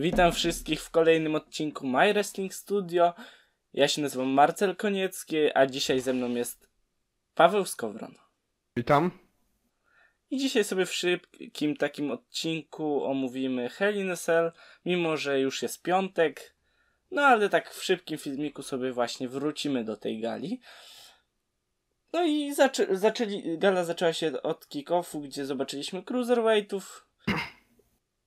Witam wszystkich w kolejnym odcinku My Wrestling Studio. Ja się nazywam Marcel Koniecki, a dzisiaj ze mną jest Paweł Skowron. Witam. I dzisiaj sobie w szybkim takim odcinku omówimy Hell in a Cell, mimo że już jest piątek. No ale tak w szybkim filmiku sobie właśnie wrócimy do tej gali. No i zaczę zaczęli, gala zaczęła się od kick-offu, gdzie zobaczyliśmy cruiserweightów.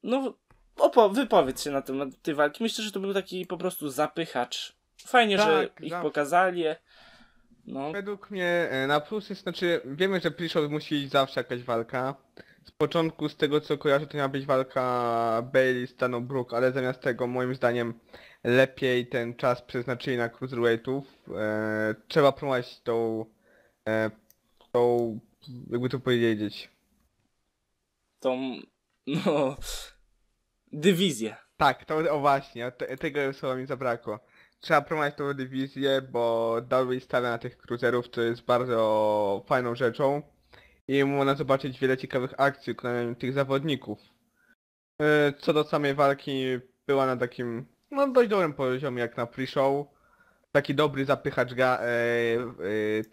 No, opo wypowiedz się na temat tej walki. Myślę, że to był taki po prostu zapychacz. Fajnie, że Tak, ich za- pokazali. No, Według mnie e, na plus jest, znaczy wiemy, że pre musi iść zawsze jakaś walka. Z początku z tego co kojarzę to miała być walka Bailey z Daną Brook, ale zamiast tego moim zdaniem lepiej ten czas przeznaczyli na cruiserweightów. E, trzeba promować tą, e, tą, jakby to powiedzieć. tą, no, dywizję. Tak, to o właśnie, te, tego słowa mi zabrakło. Trzeba promować tą dywizję, bo Darby stawia na tych cruiserów, co jest bardzo fajną rzeczą. I można zobaczyć wiele ciekawych akcji wykonania tych zawodników. E, Co do samej walki, była na takim, no dość dobrym poziomie jak na pre-show. Taki dobry zapychacz ga, e,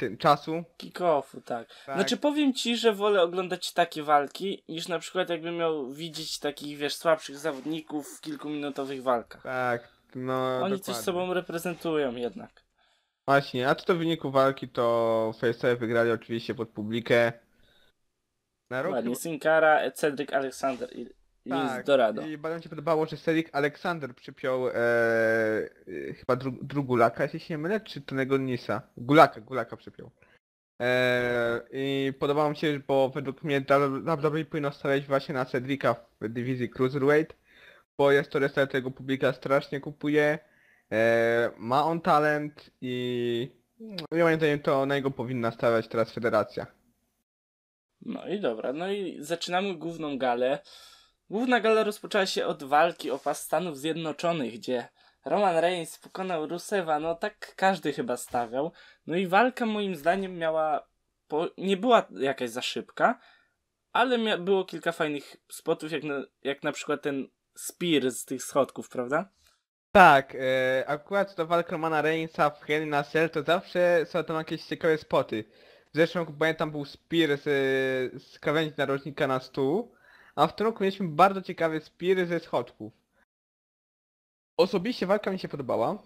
e, czasu. Kick-offu, tak. Tak. Znaczy powiem ci, że wolę oglądać takie walki, niż na przykład jakbym miał widzieć takich, wiesz, słabszych zawodników w kilkuminutowych walkach. Tak, no Oni coś dokładnie. sobą reprezentują jednak. Właśnie, a co do wyniku walki, to Face'e wygrali oczywiście pod publikę. Na Ładnie, Sin Cara, Cedric Alexander i tak, Dorado. I bardzo mi się podobało, że Cedric Alexander przypiął e, e, chyba dru, Drugulaka, jeśli się nie mylę, czy Tonego Nisa. Gulaka, Gulaka przypiął. E, I podobało mi się, bo według mnie WWE powinno stawiać właśnie na Cedrica w dywizji Cruiserweight, bo jest to wrestler, którego publika strasznie kupuje. E, ma on talent i no, moim zdaniem to na niego powinna stawiać teraz federacja. No i dobra, no i zaczynamy główną galę. Główna gala rozpoczęła się od walki o pas Stanów Zjednoczonych, gdzie Roman Reigns pokonał Rusewa, no tak każdy chyba stawiał. No i walka moim zdaniem miała, po... nie była jakaś za szybka, ale mia... było kilka fajnych spotów, jak na, jak na przykład ten Spear z tych schodków, prawda? Tak, e, akurat to walka Romana Reignsa w Hell in a Cell to zawsze są tam jakieś ciekawe spoty. Zresztą pamiętam był Spear z, z krawędzi narożnika na stół, a w tym roku mieliśmy bardzo ciekawy Spear ze schodków. Osobiście walka mi się podobała.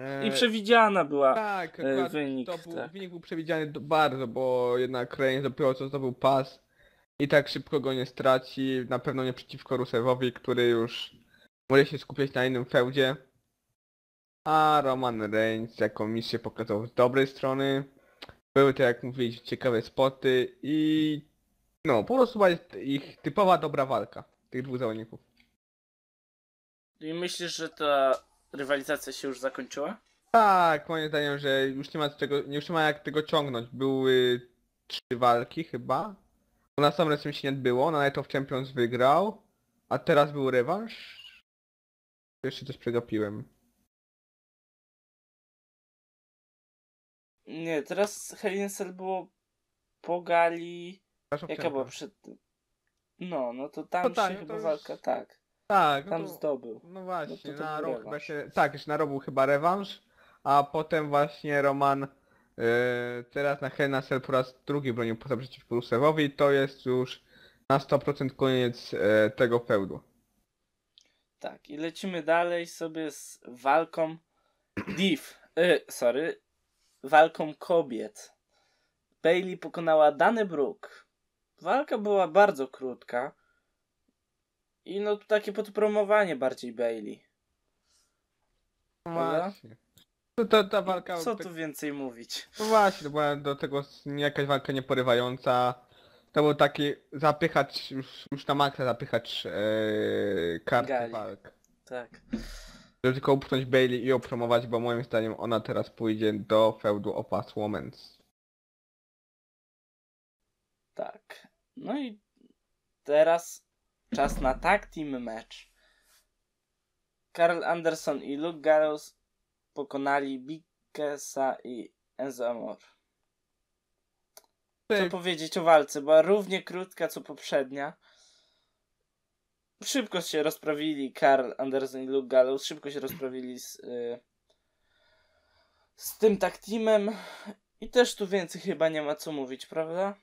E, I przewidziana była. Tak, e, wynik, to był, tak. wynik był przewidziany do- bardzo, bo jednak Reigns dopiero co zdobył pas i tak szybko go nie straci, na pewno nie przeciwko Rusewowi, który już może się skupiać na innym feudzie. A Roman Reigns jako mistrz się pokazał z dobrej strony. Były to jak mówiliście ciekawe spoty i no po prostu była ich typowa dobra walka tych dwóch zawodników. I myślisz, że ta rywalizacja się już zakończyła? Tak, moim zdaniem, że już nie ma czego, już nie ma jak tego ciągnąć. Były trzy walki chyba. Bo na sam razem się nie odbyło, na Night of Champions wygrał, a teraz był rewanż. Jeszcze coś przegapiłem. Nie, teraz Hell in Cell było po gali... Jaka była przed tym? No, no to tam No tak, się no chyba już- walka, tak. Tak, no Tam to, zdobył. no właśnie, no to to na chyba się, tak, jeszcze na rok był chyba rewanż, a potem właśnie Roman yy, teraz na Hell in a Cell po raz drugi bronił poza przeciwko Rusewowi, to jest już na 100% koniec e, tego feudu. Tak, i lecimy dalej sobie z walką Div. Y, sorry. Walką kobiet. Bailey pokonała Dany Brook. Walka była bardzo krótka. I no takie podpromowanie bardziej Bailey. No właśnie. To, to ta walka... Co tu więcej mówić? No właśnie, to była do tego jakaś walka nieporywająca. To był taki zapychacz, już, już na maksa zapychacz ee, karty Gali. walk. Tak. Żeby tylko upchnąć Bailey i opromować, bo moim zdaniem ona teraz pójdzie do feudu o Pass Women's. Tak. No i teraz czas na tag team match. Carl Anderson i Luke Gallows pokonali Big Kessa i Enzo Amor. Co powiedzieć o walce? Była równie krótka co poprzednia. szybko się rozprawili Karl Anderson i Luke Gallows, szybko się rozprawili z, y, z tym tak teamem i też tu więcej chyba nie ma co mówić, prawda?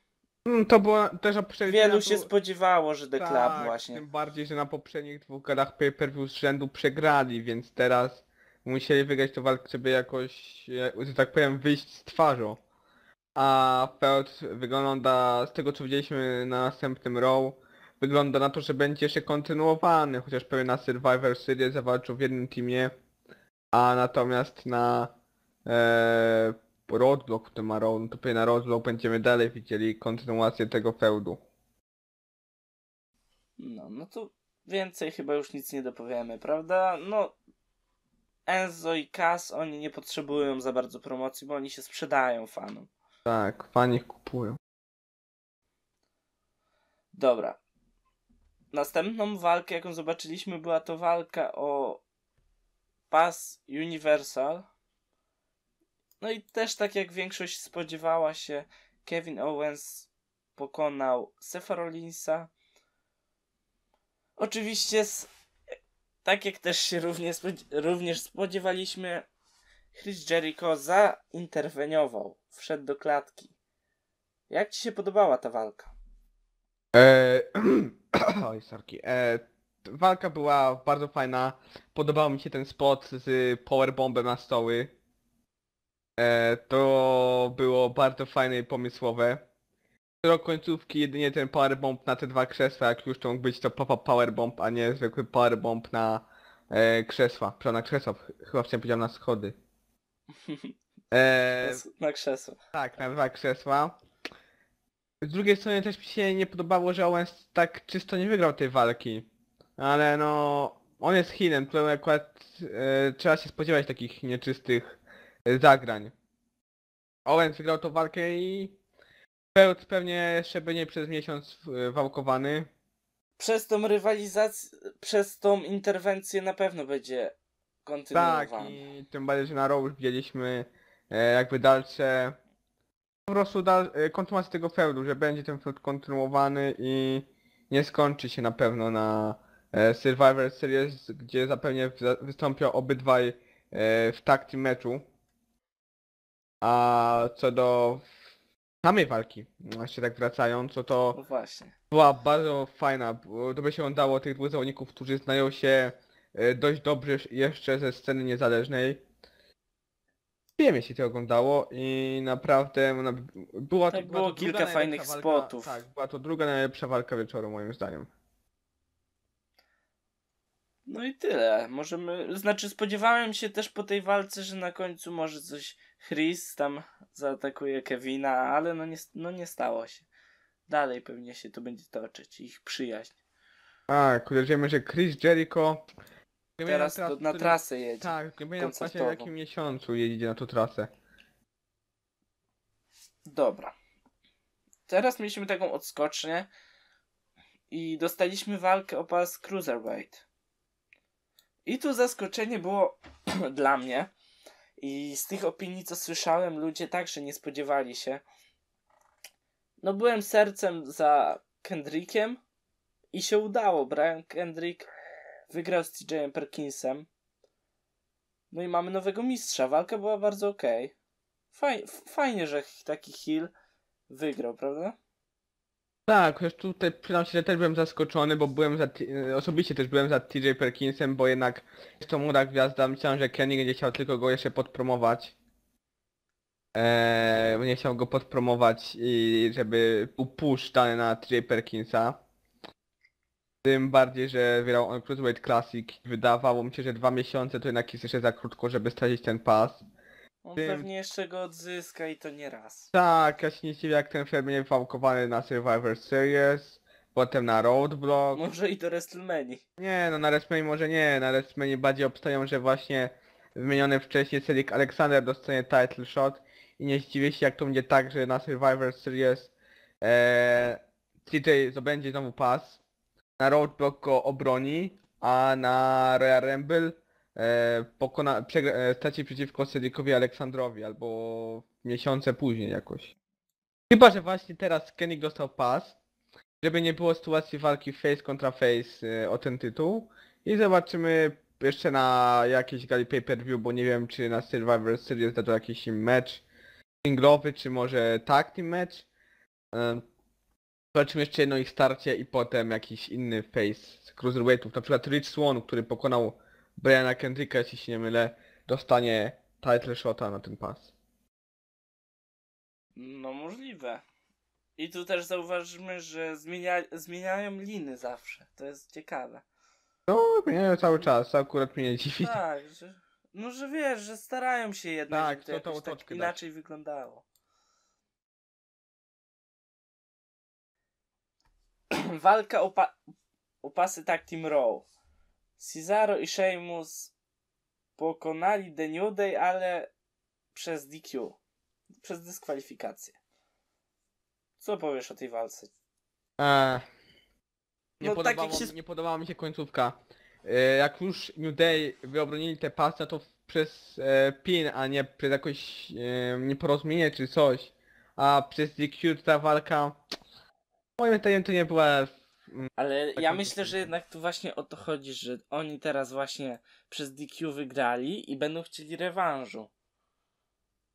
Mm, To było też o przewidzenia Wielu się spodziewało, że The Club Tak, właśnie. Tym bardziej, że na poprzednich dwóch gadach pay-per-view z rzędu przegrali, więc teraz musieli wygrać tę walkę, żeby jakoś, e, że tak powiem, wyjść z twarzą. A Feld wygląda, z tego co widzieliśmy na następnym Raw, wygląda na to, że będzie jeszcze kontynuowany, chociaż pewnie na Survivor Series zawalczył w jednym teamie, a natomiast na e, Roadblock, to ma to pewnie na Roadblock będziemy dalej widzieli kontynuację tego feudu. No, no to więcej chyba już nic nie dopowiemy, prawda? No, Enzo i Cass, oni nie potrzebują za bardzo promocji, bo oni się sprzedają fanom. Tak, fani ich kupują. Dobra. Następną walkę, jaką zobaczyliśmy, była to walka o pas Universal. No i też tak jak większość spodziewała się, Kevin Owens pokonał Sefa Rollinsa. Oczywiście, tak jak też się spodzi- również spodziewaliśmy, Chris Jericho zainterweniował, wszedł do klatki. Jak ci się podobała ta walka? Eee, oj, sorki. Eee, walka była bardzo fajna. Podobał mi się ten spot z powerbombem na stoły. Eee, to było bardzo fajne i pomysłowe. Do końcówki jedynie ten powerbomb na te dwa krzesła, jak już to mógł być to pop-up powerbomb, a nie zwykły powerbomb na e, krzesła. Przepraszam, na krzesła, ch- chyba chciałem powiedzieć na schody. Eee, Na krzesło. tak, na dwa krzesła. Z drugiej strony też mi się nie podobało, że Owens tak czysto nie wygrał tej walki. Ale no, on jest healem, to akurat e, trzeba się spodziewać takich nieczystych e, zagrań. Owens wygrał tą walkę i Feud pewnie jeszcze będzie przez miesiąc e, wałkowany. Przez tą rywalizację, przez tą interwencję na pewno będzie Tak, kontynuowany. i tym bardziej, że na Raw już widzieliśmy e, jakby dalsze po prostu dal, e, kontynuację tego feudu, że będzie ten feud kontynuowany i nie skończy się na pewno na Survivor Series, gdzie zapewne wystąpią obydwaj w team meczu. A co do samej walki, jeszcze tak wracając, to to No właśnie. była bardzo fajna, bo to by się oglądało tych dwóch zawodników, którzy znają się e, dość dobrze jeszcze ze sceny niezależnej. Przyjemnie się to oglądało i naprawdę ona b- była Tak to, była było to druga kilka fajnych walka, spotów. Tak, była to druga najlepsza walka wieczoru moim zdaniem. No i tyle. Możemy, znaczy spodziewałem się też po tej walce, że na końcu może coś Chris tam zaatakuje Kevina, ale no nie, no nie stało się. Dalej pewnie się to będzie toczyć, ich przyjaźń. Tak, wiemy, że Chris Jericho... wiem, Teraz to na który- trasę jedzie. Tak, nie wiem właśnie w jakim miesiącu jedzie na tą trasę. Dobra. Teraz mieliśmy taką odskocznię i dostaliśmy walkę o pas Cruiserweight. I tu zaskoczenie było dla mnie. I z tych opinii, co słyszałem, ludzie także nie spodziewali się. No byłem sercem za Kendrickiem i się udało. Brian Kendrick wygrał z TJ Perkinsem. No i mamy nowego mistrza. Walka była bardzo okej. Faj, f- fajnie, że taki heel wygrał, prawda? Tak, chociaż tutaj przyznam się, że też byłem zaskoczony, bo byłem za, e, osobiście też byłem za TJ Perkinsem, bo jednak jest to młoda gwiazda, myślałem, że Kenny będzie chciał tylko go jeszcze podpromować. Eee, nie chciał go podpromować i żeby push dany na TJ Perkinsa. Tym bardziej, że wygrał on Cruiserweight Classic. Wydawało mi się, że dwa miesiące to jednak jest jeszcze za krótko, żeby stracić ten pas. On Tym- pewnie jeszcze go odzyska i to nie raz. Tak, ja się nie dziwię jak ten film będzie wałkowany na Survivor Series, potem na Roadblock. Może i do WrestleMania. Nie, no na WrestleMania może nie, na WrestleMania bardziej obstają, że właśnie wymieniony wcześniej Cedric Alexander dostanie title shot i nie zdziwię się jak to będzie tak, że na Survivor Series e, TJ zdobędzie znowu pas, na Roadblock go obroni, a na Royal Rumble e, pokona, przegra, e, straci przeciwko Cedricowi Aleksandrowi albo miesiące później jakoś. Chyba, że właśnie teraz Kenny dostał pas żeby nie było sytuacji walki face kontra face e, o ten tytuł. I zobaczymy jeszcze na jakiejś gali pay-per-view, bo nie wiem czy na Survivor Series da to jakiś mecz singlowy, czy może tag team match. E, Zobaczymy jeszcze jedno ich starcie i potem jakiś inny face z cruiserweightów, na przykład Rich Swan, który pokonał Briana Kendricka, jeśli się nie mylę, dostanie title shota na ten pas. No możliwe. I tu też zauważymy, że zmienia, zmieniają liny zawsze. To jest ciekawe. No, zmieniają cały czas, to akurat mnie nie dziwi. Tak, że, no że wiesz, że starają się jednak, Tak, żeby to to jakoś tak otoczkę dać. inaczej wyglądało. Walka o, pa o pasy Tag Team Raw. Cesaro i Sheamus pokonali The New Day, ale przez DQ. Przez dyskwalifikację. Co powiesz o tej walce? Eee, nie, No, tak podobało, jak się nie podobała mi się końcówka. E, jak już New Day wyobronili te pasy, to w- przez e, pin, a nie przez jakoś e, nieporozumienie czy coś. A przez DQ ta walka, moim zdaniem to nie była... Ale Tak ja myślę, że jednak tu właśnie o to chodzi, że oni teraz właśnie przez DQ wygrali i będą chcieli rewanżu.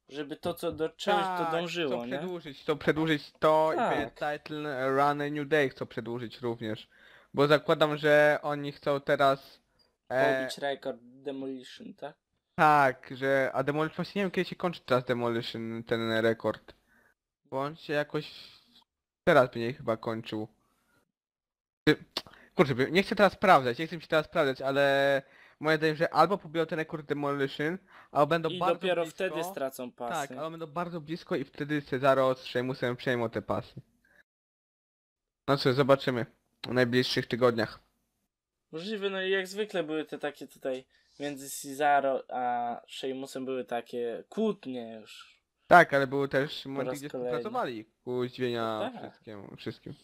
Żeby to, co do czegoś to Tak, dążyło, chcą nie? przedłużyć, chcą przedłużyć to i Tak. będzie title run New Day chcą przedłużyć również. Bo zakładam, że oni chcą teraz... E, Pobić rekord Demolition, tak? Tak, że... A Demolition... Właśnie nie wiem kiedy się kończy teraz Demolition, ten rekord. Bo on się jakoś... Teraz będzie chyba kończył. Czy- Kurczę, nie chcę teraz sprawdzać, nie chcę mi się teraz sprawdzać, ale... Moje zdaniem, że albo pobiją ten rekord Demolition, albo będą I bardzo dopiero blisko, wtedy stracą pasy. Tak, ale będą bardzo blisko i wtedy Cezaro z Sheamusem przejmą te pasy. No cóż, zobaczymy w najbliższych tygodniach. Możliwe, no i jak zwykle były te takie tutaj między Cesaro a Sheamusem były takie kłótnie już. Tak, ale były też momenty, gdzie współpracowali ku zdziwienia Tak. wszystkim, wszystkim.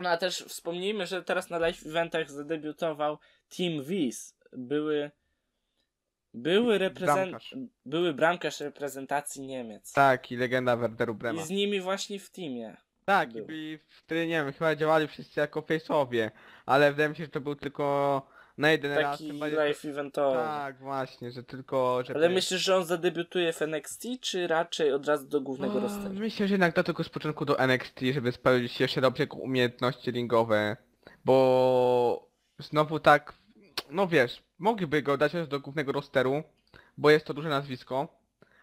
No a też wspomnijmy, że teraz na live eventach zadebiutował Team Wiz. Były były reprezent... Bramkarz. były bramkarz reprezentacji Niemiec. Tak, i legenda Werderu Brema. I z nimi właśnie w teamie. Tak, i był. byli wtedy, nie wiem, chyba działali wszyscy jako face'owie, ale wydaje mi się, że to był tylko na jeden raz. Taki tym bardziej- live eventowy. Tak, właśnie, że tylko, żeby... Ale myślisz, że on zadebiutuje w NXT, czy raczej od razu do głównego O, rosteru? Myślę, że jednak da tylko z początku do NXT, żeby spełnić jeszcze dobrze umiejętności ringowe, bo znowu tak, no wiesz, mogliby go dać do głównego rosteru, bo jest to duże nazwisko,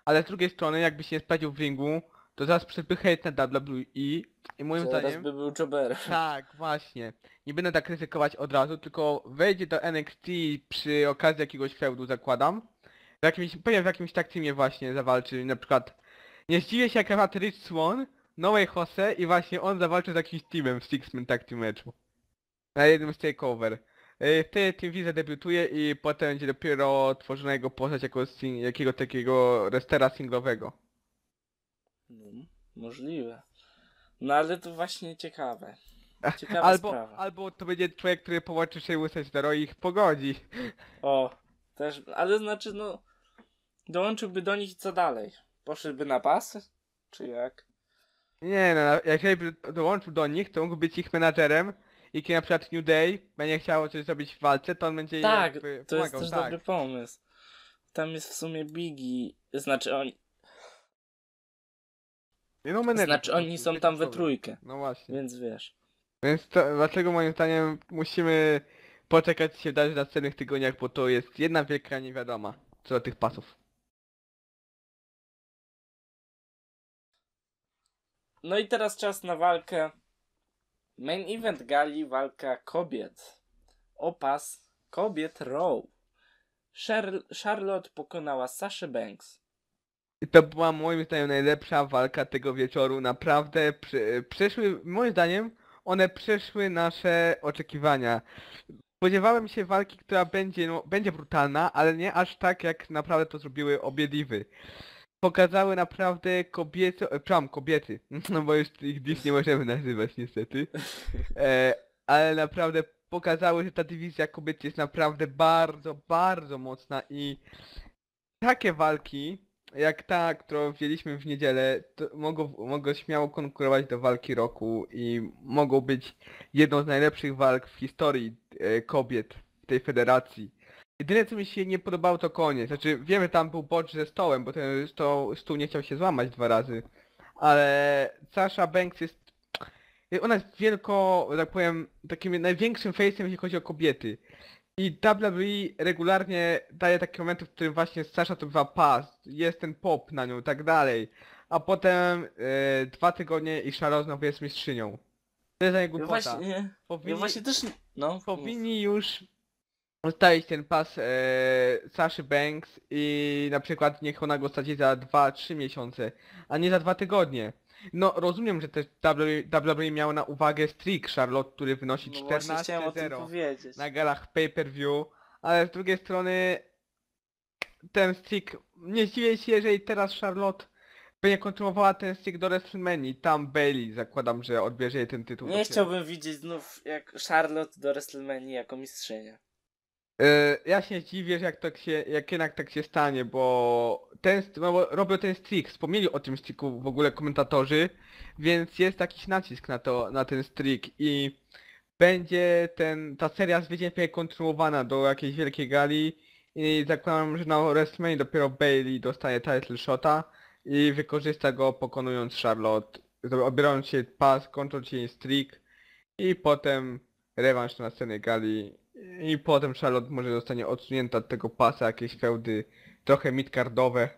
ale z drugiej strony jakby się nie sprawdził w ringu, to zaraz przyszedłby hejt na WWE i moim Zaraz zdaniem... by był jobberem. Tak, właśnie. Nie będę tak ryzykować od razu, tylko wejdzie do NXT przy okazji jakiegoś feudu, zakładam. W jakimś, pewnie w jakimś tak teamie właśnie zawalczy, na przykład... Nie zdziwię się jak nawet Rich Swan, No Way Jose i właśnie on zawalczy z jakimś teamem w Six-Man Tag Team meczu. Na jednym z takeover. Yy, Wtedy Team Visa debiutuje i potem będzie dopiero tworzona jego postać jako sing- jakiego takiego wrestlera singlowego. No, możliwe. No ale to właśnie ciekawe. Ciekawa Albo, sprawa. albo to będzie człowiek, który połączy się łysać Zero i ich pogodzi. O, też, ale znaczy no, dołączyłby do nich i co dalej? Poszedłby na pasy? Czy jak? Nie no, jeżeli by dołączył do nich, to mógł być ich menadżerem i kiedy na przykład New Day będzie chciało coś zrobić w walce, to on będzie Tak, jakby to jest pomagał, też tak. dobry pomysł. Tam jest w sumie Biggie, znaczy oni, No, znaczy oni są tam we trójkę, No właśnie. więc wiesz. Więc to, dlatego moim zdaniem musimy poczekać się wydarzy w następnych tygodniach, bo to jest jedna wielka niewiadoma co do tych pasów. No i teraz czas na walkę. Main event gali, walka kobiet. O pas kobiet. Char- Charlotte pokonała Sasha Banks. I to była moim zdaniem najlepsza walka tego wieczoru. Naprawdę przy, przeszły, moim zdaniem, one przeszły nasze oczekiwania. Spodziewałem się walki, która będzie, no, będzie brutalna, ale nie aż tak jak naprawdę to zrobiły obie diwy. Pokazały naprawdę kobiety, e, przepraszam, kobiety, no bo już ich div nie możemy nazywać niestety. E, ale naprawdę pokazały, że ta dywizja kobiet jest naprawdę bardzo, bardzo mocna i takie walki jak ta, którą wzięliśmy w niedzielę, to mogą, mogą śmiało konkurować do walki roku i mogą być jedną z najlepszych walk w historii e, kobiet w tej federacji. Jedyne co mi się nie podobało to koniec. Znaczy wiemy tam był bocz ze stołem, bo ten sto, stół nie chciał się złamać dwa razy. Ale Sasha Banks jest... Ona jest wielko, tak powiem, takim największym face'em jeśli chodzi o kobiety. I WWE regularnie daje takie momenty, w którym właśnie Sasha to bywa pas, jest ten pop na nią i tak dalej. A potem e, dwa tygodnie i Charlotte znowu jest mistrzynią. To jest za niego Ja głupota. właśnie, Powinni, właśnie też, no, powinni już ustalić ten pas e, Saszy Banks i na przykład niech ona go straci za 2-3 miesiące, a nie za dwa tygodnie. No rozumiem, że też WWE miało na uwagę streak Charlotte, który wynosi no właśnie chciałem o tym 14-0 powiedzieć. na galach pay-per-view, ale z drugiej strony ten streak, nie zdziwię się, jeżeli teraz Charlotte będzie kontynuowała ten streak do WrestleMania, tam Bailey zakładam, że odbierze jej ten tytuł. Nie chciałbym widzieć znów jak Charlotte do WrestleMania jako mistrzynia. E, ja się dziwię, że jak, tak się, jak jednak tak się stanie, bo ten, no bo robią ten streak, wspomnieli o tym streaku w ogóle komentatorzy, więc jest jakiś nacisk na to, na ten streak i będzie ten, ta seria z Wiedźmiem kontynuowana do jakiejś wielkiej gali i zakładam, że na WrestleMania dopiero Bailey dostanie title shota i wykorzysta go pokonując Charlotte, odbierając się pas, kończąc jej streak i potem rewanż na scenie gali i potem Charlotte może zostanie odsunięta od tego pasa, jakieś feudy trochę midcardowe.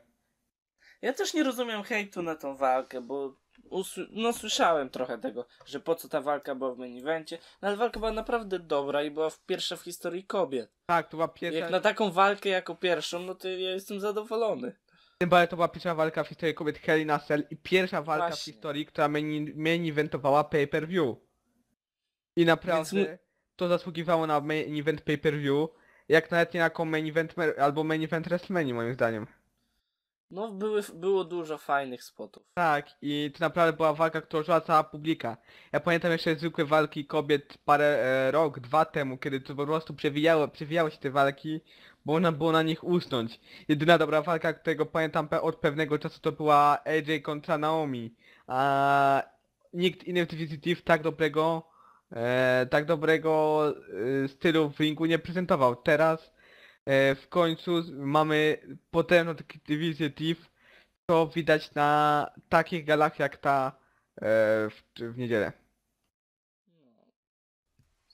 Ja też nie rozumiem hejtu na tą walkę, bo no słyszałem trochę tego, że po co ta walka była w main evencie, no ale walka była naprawdę dobra i była pierwsza w historii kobiet. Tak, to była pierwsza... Jak na taką walkę jako pierwszą, no to ja jestem zadowolony. Tym bardziej to była pierwsza walka w historii kobiet Hell in Cell i pierwsza walka Właśnie. w historii, która main, main eventowała pay-per-view. I naprawdę Więc to zasługiwało na main event pay-per-view, jak nawet nie jako main event albo main event WrestleMania moim zdaniem. No były, było dużo fajnych spotów. Tak, i to naprawdę była walka, którą żyła cała publika. Ja pamiętam jeszcze zwykłe walki kobiet parę e, rok, dwa temu, kiedy to po prostu przewijało, przewijały się te walki, bo można było na nich usnąć. Jedyna dobra walka, którego pamiętam pe- od pewnego czasu to była AJ kontra Naomi. A nikt inny w TVCT tak dobrego, e, tak dobrego e, stylu w ringu nie prezentował. Teraz e, w końcu mamy potężną taki dywizję TIF, to widać na takich galach jak ta e, w, w niedzielę.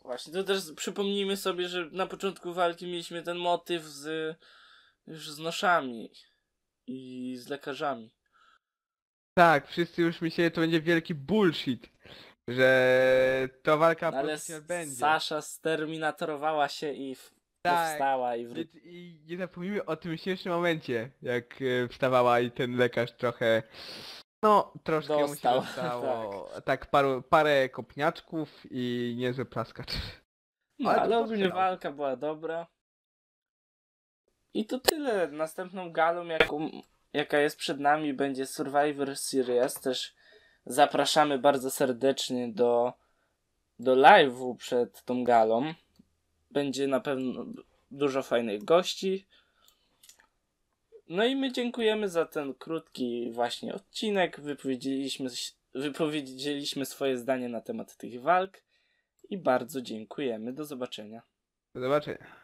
Właśnie, to też przypomnijmy sobie, że na początku walki mieliśmy ten motyw z już z noszami i z lekarzami. Tak, wszyscy już myśleli, że to będzie wielki bullshit, że to walka No, ale będzie. Sasza sterminatorowała się i. Tak. powstała i wróciła. I, nie zapomnijmy o tym śmiesznym momencie, jak e, wstawała i ten lekarz trochę, no troszkę mu się Dostał, dostało, tak, paru, parę kopniaczków i niezły plaskacz. No, Ale ale, ogólnie walka była dobra. I to tyle. Następną galą, jaką, jaka jest przed nami, będzie Survivor Series. Też zapraszamy bardzo serdecznie do, do live'u przed tą galą. Będzie na pewno dużo fajnych gości. No i my dziękujemy za ten krótki właśnie odcinek. Wypowiedzieliśmy, wypowiedzieliśmy swoje zdanie na temat tych walk. I bardzo dziękujemy. Do zobaczenia. Do zobaczenia.